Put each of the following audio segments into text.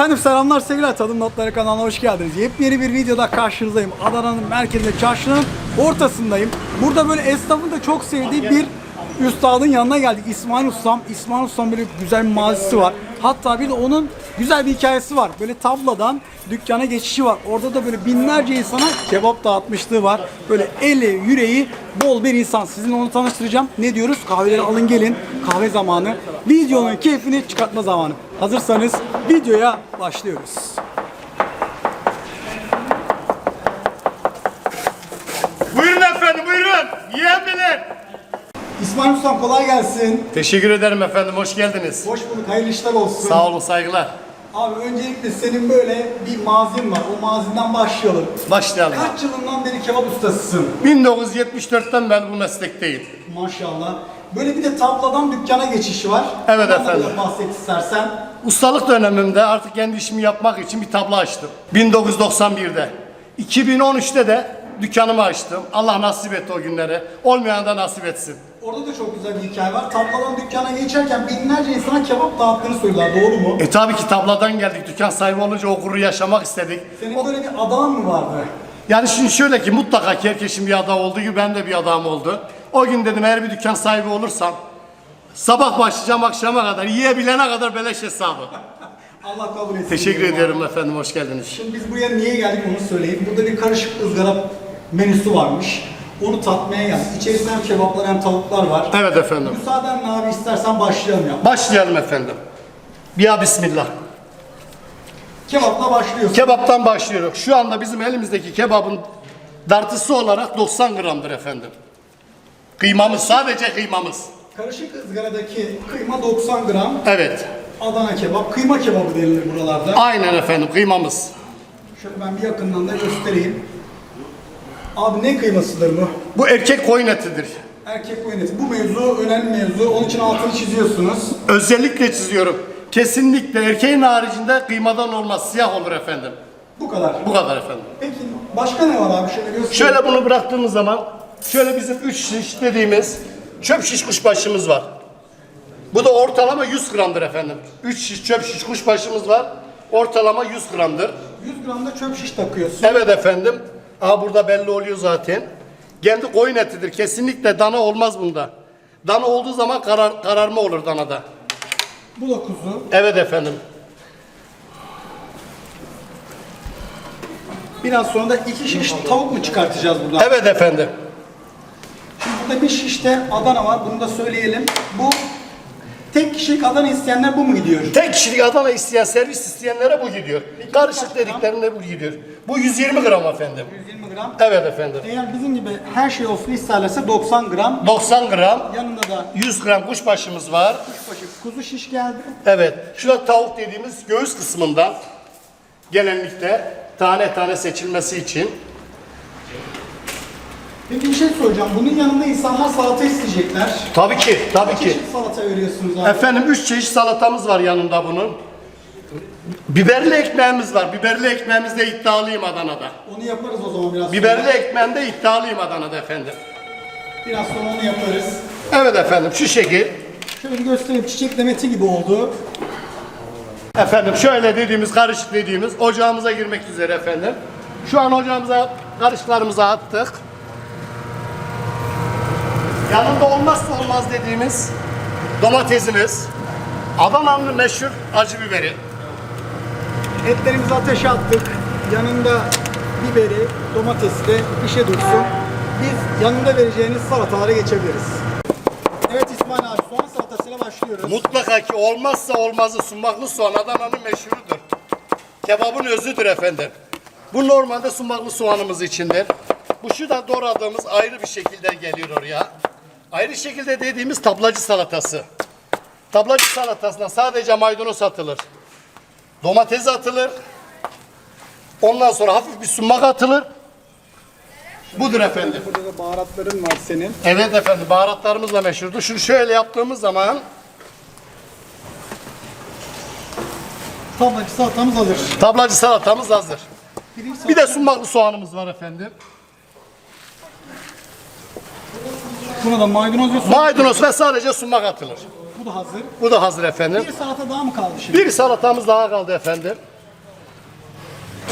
Efendim selamlar sevgiler Tadım Notları kanalına hoş geldiniz. Yepyeni bir videoda karşınızdayım. Adana'nın merkezinde çarşının ortasındayım. Burada böyle esnafın da çok sevdiği bir üstadın yanına geldik. İsmail Ustam. İsmail Ustam böyle güzel bir mazisi var. Hatta bir de onun güzel bir hikayesi var. Böyle tabladan dükkana geçişi var. Orada da böyle binlerce insana kebap dağıtmışlığı var. Böyle eli yüreği bol bir insan. Sizinle onu tanıştıracağım. Ne diyoruz? Kahveleri alın gelin. Kahve zamanı. Videonun keyfini çıkartma zamanı. Hazırsanız videoya başlıyoruz. Buyurun efendim buyurun. Yiyebilir. İsmail Ustam kolay gelsin. Teşekkür ederim efendim hoş geldiniz. Hoş bulduk. Hayırlı işler olsun. Sağ olun saygılar. Abi öncelikle senin böyle bir mazin var. O mazinden başlayalım. Başlayalım. Kaç yılından beri kebap ustasısın? 1974'ten ben bu meslekteyim. Maşallah. Böyle bir de tabladan dükkana geçişi var. Evet Bundan da efendim. biraz bahset istersen. Ustalık dönemimde artık kendi işimi yapmak için bir tablo açtım. 1991'de. 2013'te de dükkanımı açtım. Allah nasip etti o günleri. Olmayan da nasip etsin. Orada da çok güzel bir hikaye var. Tabladan dükkana geçerken binlerce insana kebap dağıttığını söylüyorlar. Doğru mu? E tabii ki tabladan geldik. Dükkan sahibi olunca o gururu yaşamak istedik. Senin böyle bir adamın mı vardı? Yani şimdi şöyle ki mutlaka ki herkesin bir adam olduğu gibi ben de bir adam oldu. O gün dedim eğer bir dükkan sahibi olursam sabah başlayacağım akşama kadar yiyebilene kadar beleş hesabı. Allah kabul etsin. Teşekkür diyorum ediyorum efendim hoş geldiniz. Şimdi biz buraya niye geldik onu söyleyeyim. Burada bir karışık ızgara menüsü varmış. Onu tatmaya geldik. İçerisinde hem kebaplar hem tavuklar var. Evet efendim. Müsaadenle abi istersen başlayalım ya. Başlayalım efendim. Ya bismillah. Kebapla başlıyorsun. Kebaptan başlıyoruz. Şu anda bizim elimizdeki kebabın dartısı olarak 90 gramdır efendim. Kıymamız sadece kıymamız. Karışık ızgaradaki kıyma 90 gram. Evet. Adana kebap, kıyma kebabı denilir buralarda. Aynen efendim kıymamız. Şöyle ben bir yakından da göstereyim. Abi ne kıymasıdır bu? Bu erkek koyun etidir. Erkek koyun eti. Bu mevzu önemli mevzu. Onun için altını çiziyorsunuz. Özellikle çiziyorum. Kesinlikle erkeğin haricinde kıymadan olmaz. Siyah olur efendim. Bu kadar. Bu kadar efendim. Peki başka ne var abi? Şöyle göster. Şöyle bunu bıraktığımız zaman şöyle bizim 3 şiş dediğimiz çöp şiş kuşbaşımız var. Bu da ortalama 100 gramdır efendim. 3 şiş çöp şiş kuşbaşımız var. Ortalama 100 gramdır. 100 gram da çöp şiş takıyorsun. Evet efendim. Aa burada belli oluyor zaten. Kendi koyun etidir. Kesinlikle dana olmaz bunda. Dana olduğu zaman karar, kararma olur danada. Bu da kuzu. Evet efendim. Biraz sonra da iki şiş tavuk mu çıkartacağız buradan? Evet efendim. Şimdi burada bir şişte Adana var. Bunu da söyleyelim. Bu tek kişilik Adana isteyenler bu mu gidiyor? Tek kişilik Adana isteyen, servis isteyenlere bu gidiyor. Karışık dediklerinde bu gidiyor. Bu 120 gram efendim. 120 gram. Evet efendim. Eğer bizim gibi her şey olsun isterlerse 90 gram. 90 gram, Yanında da 100 gram kuşbaşımız var. kuşbaşı kuzu şiş geldi. Evet. Şurada tavuk dediğimiz göğüs kısmından genellikle tane tane seçilmesi için. Peki bir şey soracağım. Bunun yanında insanlar salata isteyecekler. Tabii ki, tabii Kaç ki. çeşit salata veriyorsunuz abi? Efendim 3 çeşit salatamız var yanında bunun. Biberli ekmeğimiz var. Biberli ekmeğimizde iddialıyım Adana'da. Onu yaparız o zaman biraz Biberli sonra. ekmeğimde iddialıyım Adana'da efendim. Biraz sonra onu yaparız. Evet efendim şu şekil. Şöyle bir göstereyim. Çiçek demeti gibi oldu. Efendim şöyle dediğimiz karışık dediğimiz ocağımıza girmek üzere efendim. Şu an ocağımıza karışıklarımızı attık. Yanında olmazsa olmaz dediğimiz domatesimiz. Adana'nın meşhur acı biberi. Etlerimizi ateşe attık. Yanında biberi, domatesi de işe dursun. Biz yanında vereceğiniz salatalara geçebiliriz. Evet İsmail abi soğan salatasıyla başlıyoruz. Mutlaka ki olmazsa olmazı sumaklı soğan Adana'nın meşhurudur. Kebabın özüdür efendim. Bu normalde sumaklı soğanımız içindir. Bu şu da doğradığımız ayrı bir şekilde geliyor oraya. Ayrı şekilde dediğimiz tablacı salatası. Tablacı salatasına sadece maydanoz atılır. Domates atılır. Ondan sonra hafif bir sumak atılır. Budur efendim. Burada da baharatların var senin. Evet efendim baharatlarımızla meşhurdur. Şunu şöyle yaptığımız zaman Tablacı salatamız hazır. tablacı salatamız hazır. Bir de sumaklı soğanımız var efendim. Buna da maydanoz ve soğan. Maydanoz ve sadece sumak atılır. Bu da hazır. Bu da hazır efendim. Bir salata daha mı kaldı şimdi? Bir salatamız daha kaldı efendim.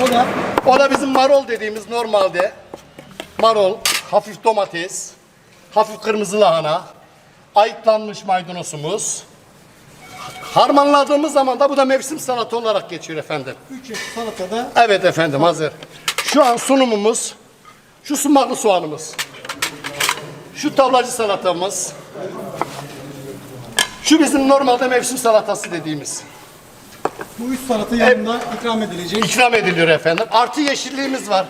O da O da bizim marol dediğimiz normalde marol, hafif domates, hafif kırmızı lahana, ayıklanmış maydanozumuz. Harmanladığımız zaman da bu da mevsim salata olarak geçiyor efendim. 3 çeşit salatada Evet efendim hazır. Şu an sunumumuz şu sumaklı soğanımız. Şu tavlacı salatamız. Şu bizim normalde mevsim salatası dediğimiz. bu üç salata yanında ikram edilecek. İkram ediliyor efendim. Artı yeşilliğimiz var.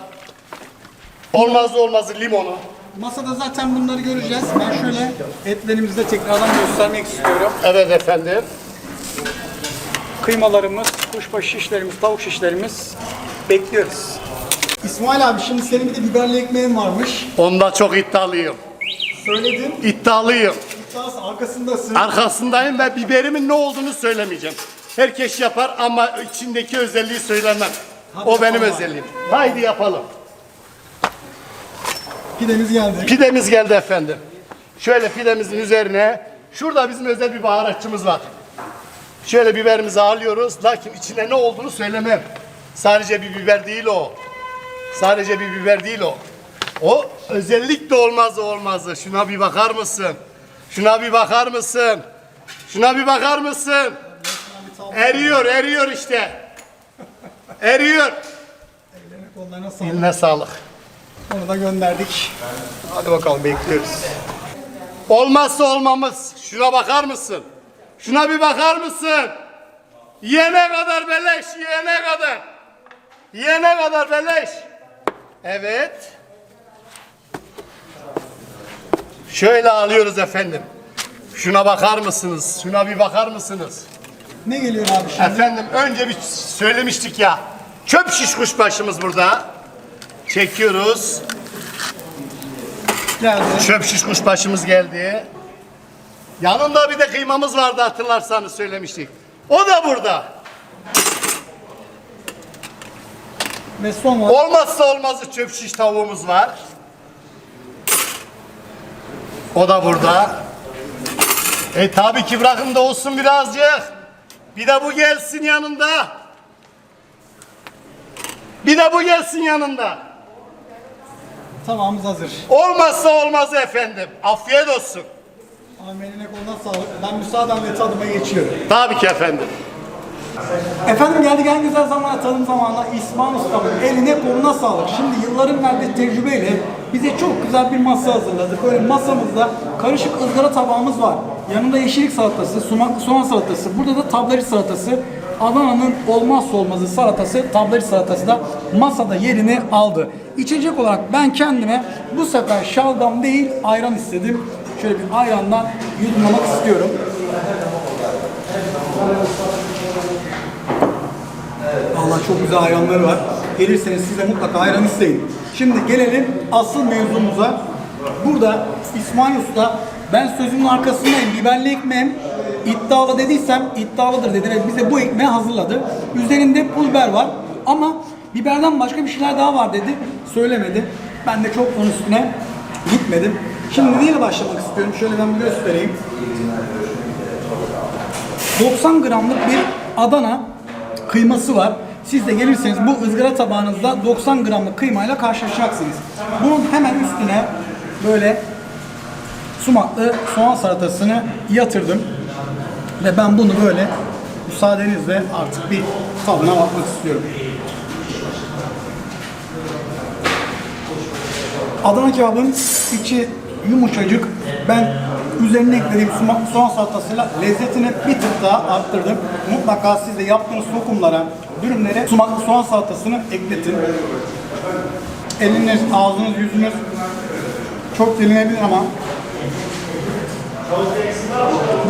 Olmazsa olmazı limonu. Masada zaten bunları göreceğiz. Ben şöyle etlerimizi de tekrardan göstermek istiyorum. Evet efendim. Kıymalarımız, kuşbaşı şişlerimiz, tavuk şişlerimiz bekliyoruz. İsmail abi şimdi senin bir de biberli ekmeğin varmış. Onda çok iddialıyım. Söyledin. İddialıyım. İddiası arkasındasın. Arkasındayım ve biberimin ne olduğunu söylemeyeceğim. Herkes yapar ama içindeki özelliği söylemem. Hadi O benim özelliğim. Haydi yapalım. Pidemiz geldi. Pidemiz geldi efendim. Şöyle pidemizin üzerine şurada bizim özel bir baharatçımız var. Şöyle biberimizi alıyoruz. Lakin içine ne olduğunu söylemem. Sadece bir biber değil o. Sadece bir biber değil o. O özellikle olmazı olmazı. Şuna bir bakar mısın? Şuna bir bakar mısın? Şuna bir bakar mısın? Eriyor, eriyor işte. Eriyor. Kollarına sağlık. Eline sağlık. Onu da gönderdik. Hadi bakalım bekliyoruz. Olmazsa olmamız. Şuna bakar mısın? Şuna bir bakar mısın? Yene kadar beleş, yene kadar. Yene kadar beleş. Evet. Şöyle alıyoruz efendim. Şuna bakar mısınız? Şuna bir bakar mısınız? Ne geliyor abi şimdi? Efendim önce bir söylemiştik ya. Çöp şiş kuşbaşımız burada. Çekiyoruz. Geldi. Çöp şiş kuşbaşımız geldi. Yanında bir de kıymamız vardı hatırlarsanız söylemiştik. O da burada. Ve son olarak Olmazsa olmazı çöp şiş tavuğumuz var. O da burada. E tabii ki bırakın da olsun birazcık. Bir de bu gelsin yanında. Bir de bu gelsin yanında. tamamımız hazır. Olmazsa olmazı efendim. Afiyet olsun. Abi eline koluna sağlık. Ben müsaadenle tadıma geçiyorum. Tabii ki efendim. Efendim geldik en güzel zamana tadım zamanına İsmail Usta'nın eline koluna sağlık. Şimdi yılların verdiği tecrübeyle bize çok güzel bir masa hazırladık. Böyle masamızda karışık ızgara tabağımız var. Yanında yeşillik salatası, sumaklı soğan salatası, burada da tablacı salatası. Adana'nın olmazsa olmazı salatası, tablacı salatası da masada yerini aldı. İçecek olarak ben kendime bu sefer şalgam değil ayran istedim. Şöyle bir ayrandan yudumlamak istiyorum. Çok güzel ayranları var. Gelirseniz size mutlaka ayran isteyin. Şimdi gelelim asıl mevzumuza. Burada İsmail Usta ben sözümün arkasındayım. Biberli ekmeğim iddialı dediysem iddialıdır dedi ve bize bu ekmeği hazırladı. Üzerinde pul biber var ama biberden başka bir şeyler daha var dedi. Söylemedi. Ben de çok onun üstüne gitmedim. Şimdi neyle başlamak istiyorum? Şöyle ben bir göstereyim. 90 gramlık bir Adana kıyması var. Siz de gelirseniz bu ızgara tabağınızda 90 gramlık kıymayla karşılaşacaksınız. Bunun hemen üstüne böyle sumaklı soğan salatasını yatırdım. Ve ben bunu böyle müsaadenizle artık bir tadına bakmak istiyorum. Adana kebabın içi yumuşacık. Ben üzerine eklediğim sumaklı soğan salatasıyla lezzetini bir tık daha arttırdım. Mutlaka siz de yaptığınız sokumlara, dürümlere sumaklı soğan salatasını ekletin. Eliniz, ağzınız, yüzünüz çok delinebilir ama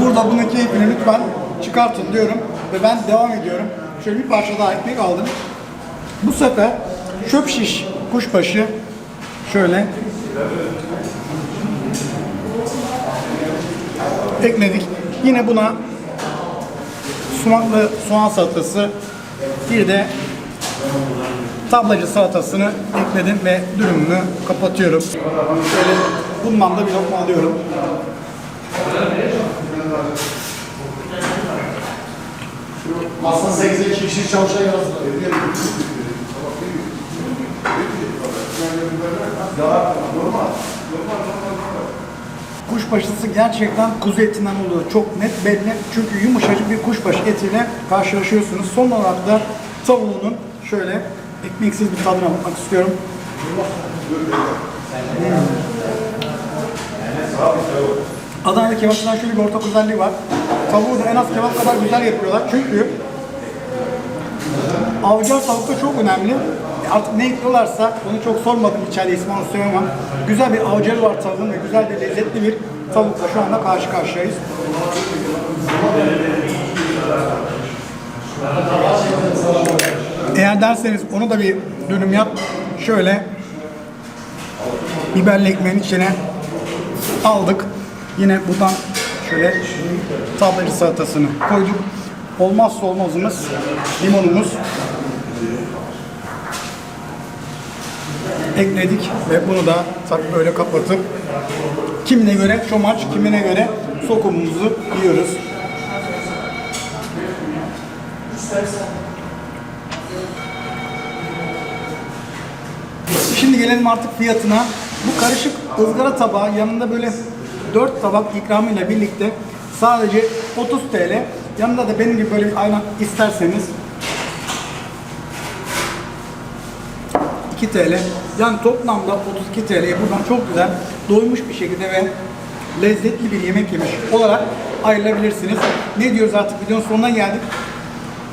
burada bunun keyfini lütfen çıkartın diyorum ve ben devam ediyorum. Şöyle bir parça daha ekmek aldım. Bu sefer çöp şiş kuşbaşı şöyle ekledik. Yine buna sumaklı soğan salatası bir de tablacı salatasını ekledim ve dürümümü kapatıyorum. Şöyle bundan da bir lokma alıyorum. Masa 82 kişi çalışan yazdı. Kuşbaşısı gerçekten kuzu etinden oluyor. Çok net belli. Çünkü yumuşacık bir kuşbaşı etiyle karşılaşıyorsunuz. Son olarak da tavuğunun şöyle ekmeksiz bir tadına bakmak istiyorum. Hmm. Adana'da kebapçıdan şöyle bir ortak özelliği var. Tavuğu da en az kebap kadar güzel yapıyorlar. Çünkü Avcı tavukta çok önemli. Artık ne ekliyorlarsa onu çok sormadım içeride ismini söylemem. Güzel bir avcı var tavuğun ve güzel de lezzetli bir tavukla şu anda karşı karşıyayız. Eğer derseniz onu da bir dönüm yap. Şöyle biberli ekmeğin içine aldık. Yine buradan şöyle tablacı salatasını koyduk. Olmazsa olmazımız limonumuz. Ekledik ve bunu da tabii böyle kapatıp kimine göre çomaç, kimine göre sokumumuzu yiyoruz. Şimdi gelelim artık fiyatına. Bu karışık ızgara tabağı yanında böyle 4 tabak ikramıyla birlikte sadece 30 TL. Yanında da benim gibi böyle bir ayran isterseniz 2 TL. Yani toplamda 32 TL'ye buradan çok güzel doymuş bir şekilde ve lezzetli bir yemek yemiş olarak ayrılabilirsiniz. Ne diyoruz artık videonun sonuna geldik.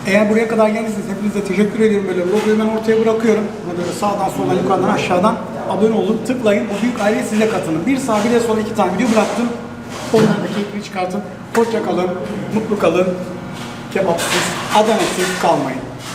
Eğer buraya kadar geldiyseniz hepinize teşekkür ediyorum. Böyle logoyu ben ortaya bırakıyorum. Böyle sağdan soldan yukarıdan aşağıdan abone olun. Tıklayın. O büyük aileye size katılın. Bir sağ bir de sol iki tane video bıraktım. Onları da keyifli çıkartın. Hoşça kalın. Mutlu kalın. Kebapsız, Adana'sız kalmayın.